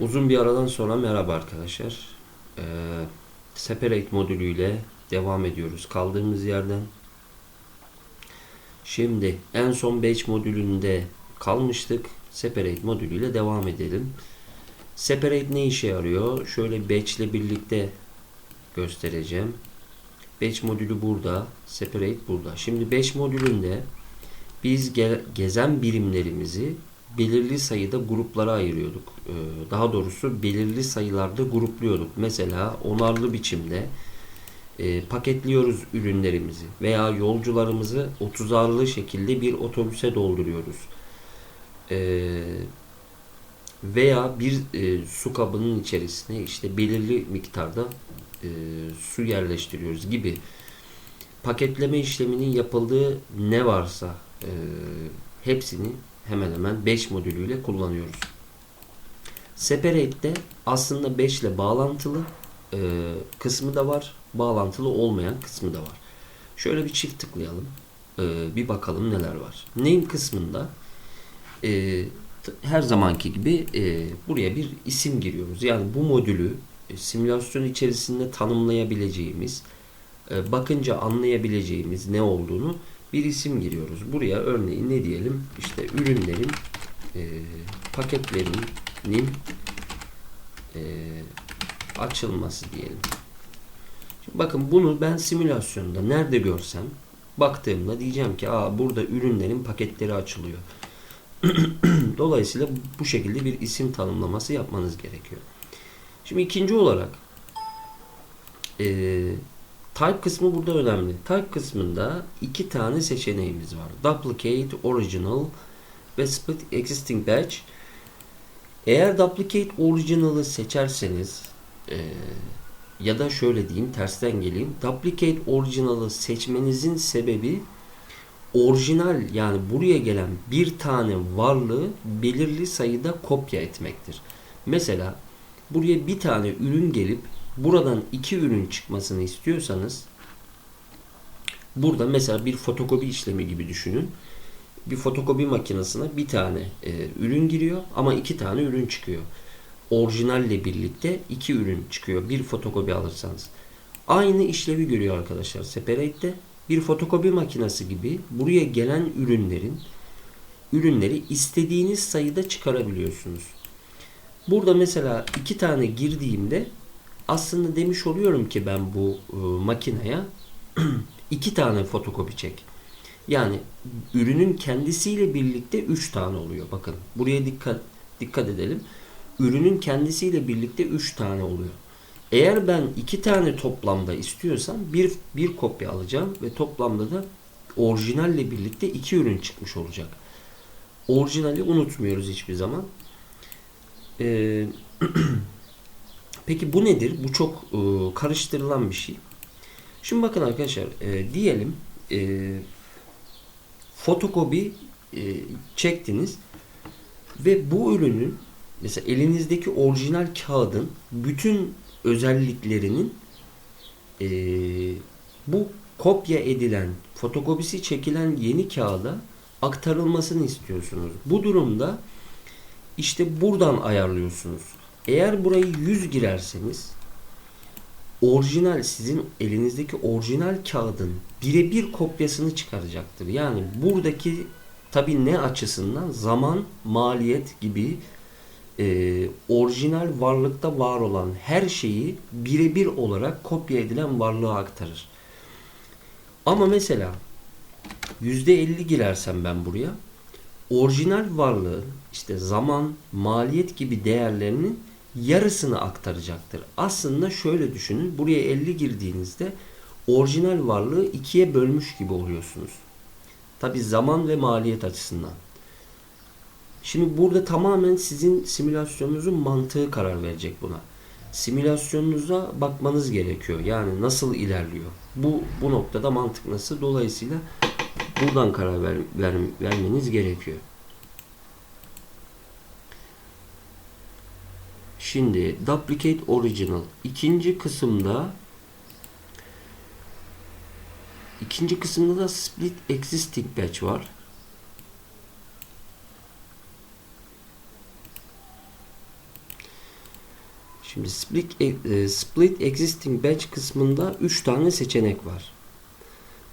Uzun bir aradan sonra merhaba arkadaşlar. Ee, Separate modülüyle devam ediyoruz kaldığımız yerden. Şimdi en son batch modülünde kalmıştık. Separate modülüyle devam edelim. Separate ne işe yarıyor? Şöyle batch ile birlikte göstereceğim. Batch modülü burada, separate burada. Şimdi batch modülünde biz ge- gezen birimlerimizi belirli sayıda gruplara ayırıyorduk. Ee, daha doğrusu belirli sayılarda grupluyorduk. Mesela onarlı biçimde e, paketliyoruz ürünlerimizi veya yolcularımızı 30'arlı şekilde bir otobüse dolduruyoruz. Ee, veya bir e, su kabının içerisine işte belirli miktarda e, su yerleştiriyoruz gibi paketleme işleminin yapıldığı ne varsa e, hepsini hemen hemen 5 modülüyle kullanıyoruz. Separate'de aslında 5 ile bağlantılı e, kısmı da var, bağlantılı olmayan kısmı da var. Şöyle bir çift tıklayalım. E, bir bakalım neler var. Name kısmında e, her zamanki gibi e, buraya bir isim giriyoruz. Yani bu modülü e, simülasyon içerisinde tanımlayabileceğimiz, e, bakınca anlayabileceğimiz ne olduğunu bir isim giriyoruz. Buraya örneğin ne diyelim? İşte ürünlerin e, paketlerinin e, açılması diyelim. Şimdi bakın bunu ben simülasyonda nerede görsem baktığımda diyeceğim ki Aa, burada ürünlerin paketleri açılıyor. Dolayısıyla bu şekilde bir isim tanımlaması yapmanız gerekiyor. Şimdi ikinci olarak e, type kısmı burada önemli. Type kısmında iki tane seçeneğimiz var. Duplicate, Original ve Split Existing Batch. Eğer Duplicate Original'ı seçerseniz e, ya da şöyle diyeyim tersten geleyim. Duplicate Original'ı seçmenizin sebebi orijinal yani buraya gelen bir tane varlığı belirli sayıda kopya etmektir. Mesela buraya bir tane ürün gelip buradan iki ürün çıkmasını istiyorsanız burada mesela bir fotokopi işlemi gibi düşünün. Bir fotokopi makinesine bir tane e, ürün giriyor ama iki tane ürün çıkıyor. Orijinalle birlikte iki ürün çıkıyor bir fotokopi alırsanız. Aynı işlevi görüyor arkadaşlar Separate'de. Bir fotokopi makinesi gibi buraya gelen ürünlerin ürünleri istediğiniz sayıda çıkarabiliyorsunuz. Burada mesela iki tane girdiğimde aslında demiş oluyorum ki ben bu e, makineye iki tane fotokopi çek. Yani ürünün kendisiyle birlikte üç tane oluyor. Bakın buraya dikkat dikkat edelim. Ürünün kendisiyle birlikte üç tane oluyor. Eğer ben iki tane toplamda istiyorsam bir, bir kopya alacağım ve toplamda da orijinalle birlikte iki ürün çıkmış olacak. Orijinali unutmuyoruz hiçbir zaman. Ee, peki bu nedir? Bu çok e, karıştırılan bir şey. Şimdi bakın arkadaşlar e, diyelim e, fotokopi e, çektiniz ve bu ürünün mesela elinizdeki orijinal kağıdın bütün özelliklerinin e, bu kopya edilen fotokopisi çekilen yeni kağıda aktarılmasını istiyorsunuz. Bu durumda işte buradan ayarlıyorsunuz. Eğer burayı 100 girerseniz orijinal sizin elinizdeki orijinal kağıdın birebir kopyasını çıkaracaktır. Yani buradaki tabi ne açısından zaman, maliyet gibi e, orijinal varlıkta var olan her şeyi birebir olarak kopya edilen varlığa aktarır. Ama mesela %50 girersem ben buraya orijinal varlığı işte zaman, maliyet gibi değerlerinin yarısını aktaracaktır. Aslında şöyle düşünün. Buraya 50 girdiğinizde orijinal varlığı ikiye bölmüş gibi oluyorsunuz. Tabi zaman ve maliyet açısından. Şimdi burada tamamen sizin simülasyonunuzun mantığı karar verecek buna. Simülasyonunuza bakmanız gerekiyor. Yani nasıl ilerliyor? Bu bu noktada mantık nasıl? Dolayısıyla buradan karar ver, ver, vermeniz gerekiyor. Şimdi duplicate original ikinci kısımda ikinci kısımda da split existing batch var. Şimdi split, e, split existing batch kısmında 3 tane seçenek var.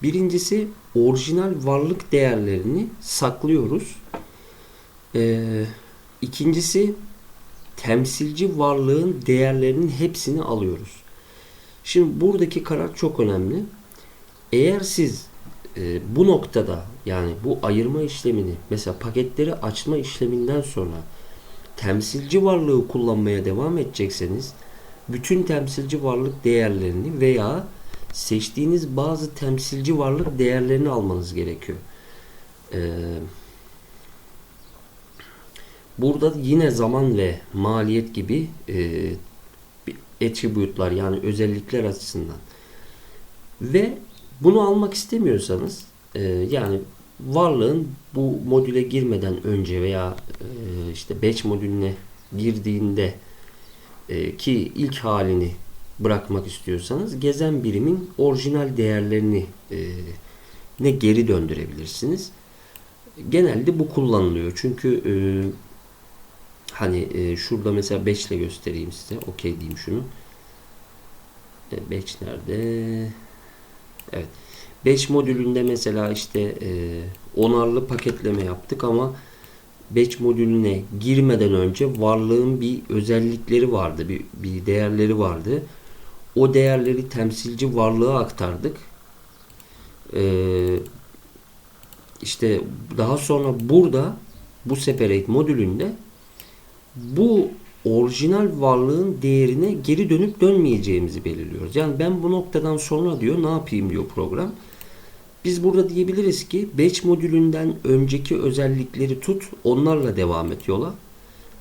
Birincisi orijinal varlık değerlerini saklıyoruz. Ee, ikincisi temsilci varlığın değerlerinin hepsini alıyoruz. Şimdi buradaki karar çok önemli. Eğer siz e, bu noktada yani bu ayırma işlemini mesela paketleri açma işleminden sonra temsilci varlığı kullanmaya devam edecekseniz bütün temsilci varlık değerlerini veya seçtiğiniz bazı temsilci varlık değerlerini almanız gerekiyor. Ee, burada yine zaman ve maliyet gibi e, attribute'lar yani özellikler açısından ve bunu almak istemiyorsanız e, yani varlığın bu modüle girmeden önce veya e, işte batch modülüne girdiğinde e, ki ilk halini bırakmak istiyorsanız gezen birimin orijinal değerlerini ne geri döndürebilirsiniz. Genelde bu kullanılıyor. Çünkü e, hani e, şurada mesela batch ile göstereyim size. Okey diyeyim şunu. E, batch nerede? Evet. Batch modülünde mesela işte e, onarlı paketleme yaptık ama batch modülüne girmeden önce varlığın bir özellikleri vardı, bir, bir değerleri vardı. O değerleri temsilci varlığa aktardık. Ee, işte daha sonra burada bu separate modülünde bu orijinal varlığın değerine geri dönüp dönmeyeceğimizi belirliyoruz. Yani ben bu noktadan sonra diyor ne yapayım diyor program. Biz burada diyebiliriz ki batch modülünden önceki özellikleri tut onlarla devam et yola.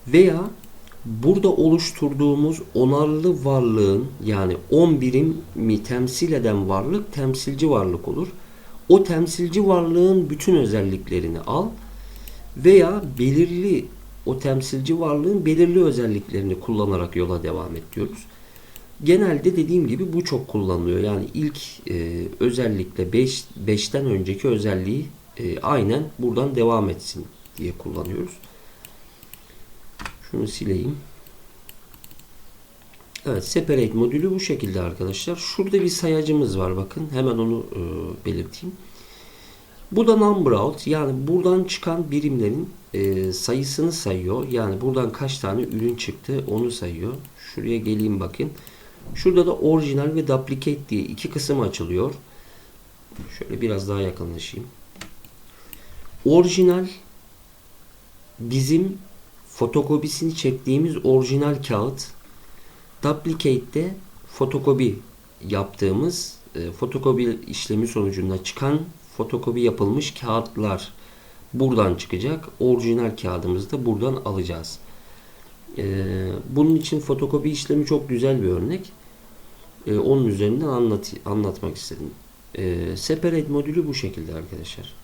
Veya burada oluşturduğumuz onarlı varlığın yani 10 birimi temsil eden varlık temsilci varlık olur. O temsilci varlığın bütün özelliklerini al veya belirli o temsilci varlığın belirli özelliklerini kullanarak yola devam et diyoruz. Genelde dediğim gibi bu çok kullanılıyor. Yani ilk e, özellikle 5 5'ten önceki özelliği e, aynen buradan devam etsin diye kullanıyoruz. Şunu sileyim. Evet, separate modülü bu şekilde arkadaşlar. Şurada bir sayacımız var bakın. Hemen onu e, belirteyim. Bu da number out. Yani buradan çıkan birimlerin e, sayısını sayıyor. Yani buradan kaç tane ürün çıktı onu sayıyor. Şuraya geleyim bakın. Şurada da orijinal ve duplicate diye iki kısım açılıyor. Şöyle biraz daha yakınlaşayım. Orijinal bizim fotokopisini çektiğimiz orijinal kağıt. Duplicate'de fotokopi yaptığımız e, fotokopi işlemi sonucunda çıkan fotokopi yapılmış kağıtlar buradan çıkacak. Orijinal kağıdımızı da buradan alacağız. Ee, bunun için fotokopi işlemi çok güzel bir örnek. Ee, onun üzerinden anlat, anlatmak istedim. Ee, separate modülü bu şekilde arkadaşlar.